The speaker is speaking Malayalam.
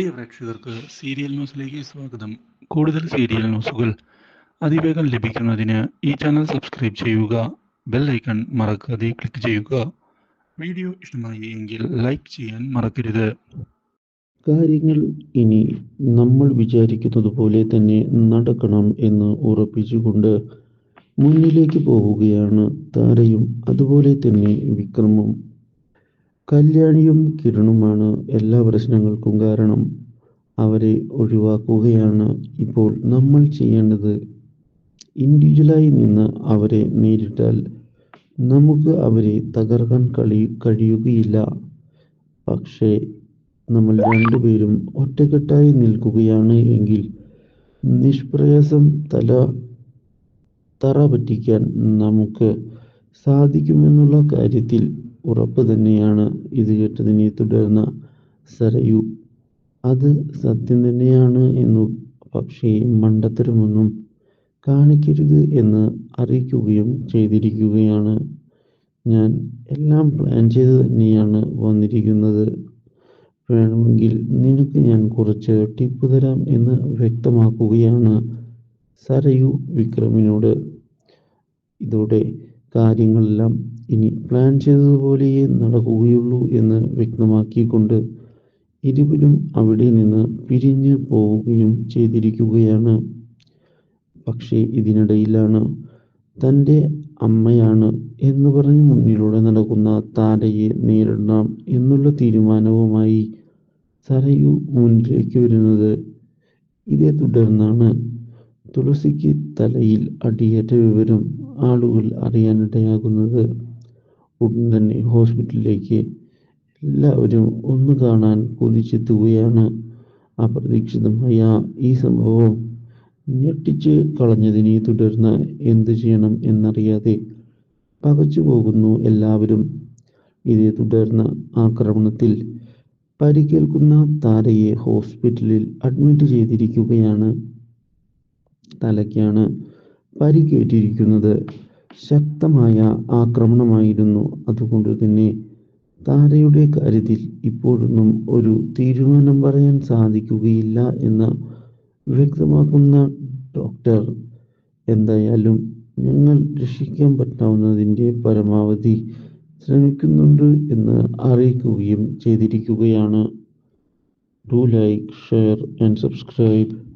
പ്രിയ പ്രേക്ഷകർക്ക് സീരിയൽ ന്യൂസിലേക്ക് സ്വാഗതം. കൂടുതൽ സീരിയൽ ന്യൂസുകൾ അതിവേഗം ലഭിക്കുന്നതിന് ഈ ചാനൽ സബ്സ്ക്രൈബ് ചെയ്യുക ബെൽ ഐക്കൺ മറക്കാതെ ക്ലിക്ക് ചെയ്യുക. വീഡിയോ ഇഷ്ടമായി എങ്കിൽ ലൈക്ക് ചെയ്യാൻ മറക്കരുത്. കാര്യങ്ങൾ ഇനി നമ്മൾ വിചാരിക്കുന്നത് പോലെ തന്നെ നടക്കണം എന്ന് ഉറപ്പിച്ചുകൊണ്ട് മുന്നിലേക്ക് പോവുകയാണ് താരയും അതുപോലെ തന്നെ വിക്രമും. കല്യാണിയും കിരണുമാണ് എല്ലാ പ്രശ്നങ്ങൾക്കും കാരണം. അവരെ ഒഴിവാക്കുകയാണ് ഇപ്പോൾ നമ്മൾ ചെയ്യേണ്ടത്. ഇൻഡിവിജ്വലായി നിന്ന് അവരെ നേരിട്ടാൽ നമുക്ക് അവരെ തകർക്കാൻ കളി കഴിയുകയില്ല. പക്ഷേ നമ്മൾ രണ്ടുപേരും ഒറ്റക്കെട്ടായി നിൽക്കുകയാണ് എങ്കിൽ നിഷ്പ്രയാസം തല തറ പറ്റിക്കാൻ നമുക്ക് സാധിക്കുമെന്നുള്ള കാര്യത്തിൽ ഉറപ്പ് തന്നെയാണ് ഇത് കേട്ടതിനെ തുടർന്ന് സരയു അത് സത്യം തന്നെയാണ് എന്നു പക്ഷേ മണ്ടത്തരമൊന്നും കാണിക്കരുത് എന്ന് അറിയിക്കുകയും ചെയ്തിരിക്കുകയാണ്. ഞാൻ എല്ലാം പ്ലാൻ ചെയ്ത് തന്നെയാണ് വന്നിരിക്കുന്നത്. വേണമെങ്കിൽ നിനക്ക് ഞാൻ കുറച്ച് ടിപ്പ് തരാം എന്ന് വ്യക്തമാക്കുകയാണ് സരയു വിക്രമിനോട്. ഇതോടെ കാര്യങ്ങളെല്ലാം ഇനി പ്ലാൻ ചെയ്തതുപോലെയേ നടക്കുകയുള്ളൂ എന്ന് വ്യക്തമാക്കിക്കൊണ്ട് ഇരുവരും അവിടെ നിന്ന് പിരിഞ്ഞു പോവുകയും ചെയ്തിരിക്കുകയാണ്. പക്ഷേ ഇതിനിടയിലാണ് തന്റെ അമ്മയാണ് എന്ന് പറഞ്ഞ് മുന്നിലൂടെ നടക്കുന്ന താരയെ നേരിടണം എന്നുള്ള തീരുമാനവുമായി സരയു മുന്നിലേക്ക് വരുന്നത്. ഇതേ തുടർന്നാണ് തുളസിക്ക് തലയിൽ അടിയേറ്റ വിവരം ആളുകൾ അറിയാനിടയാകുന്നത്. ഉടൻ തന്നെ ഹോസ്പിറ്റലിലേക്ക് എല്ലാവരും ഒന്ന് കാണാൻ കൊതിച്ചെത്തുകയാണ്. അപ്രതീക്ഷിതമായ ഈ സംഭവം ഞെട്ടിച്ച് കളഞ്ഞതിനെ തുടർന്ന് എന്തു ചെയ്യണം എന്നറിയാതെ പകച്ചു പോകുന്നു എല്ലാവരും. ഇതേ തുടർന്ന് ആക്രമണത്തിൽ പരിക്കേൽക്കുന്ന താരയെ ഹോസ്പിറ്റലിൽ അഡ്മിറ്റ് ചെയ്തിരിക്കുകയാണ്. തലയ്ക്കാണ് പരിക്കേറ്റിരിക്കുന്നത്. ശക്തമായ ആക്രമണമായിരുന്നു. അതുകൊണ്ട് തന്നെ താരയുടെ കാര്യത്തിൽ ഇപ്പോഴൊന്നും ഒരു തീരുമാനം പറയാൻ സാധിക്കുകയില്ല എന്ന് വ്യക്തമാക്കുന്ന ഡോക്ടർ. എന്തായാലും ഞങ്ങൾ രക്ഷിക്കാൻ പറ്റാവുന്നതിന്റെ പരമാവധി ശ്രമിക്കുന്നുണ്ട് എന്ന് അറിയിക്കുകയും ചെയ്തിരിക്കുകയാണ്. Do like share and subscribe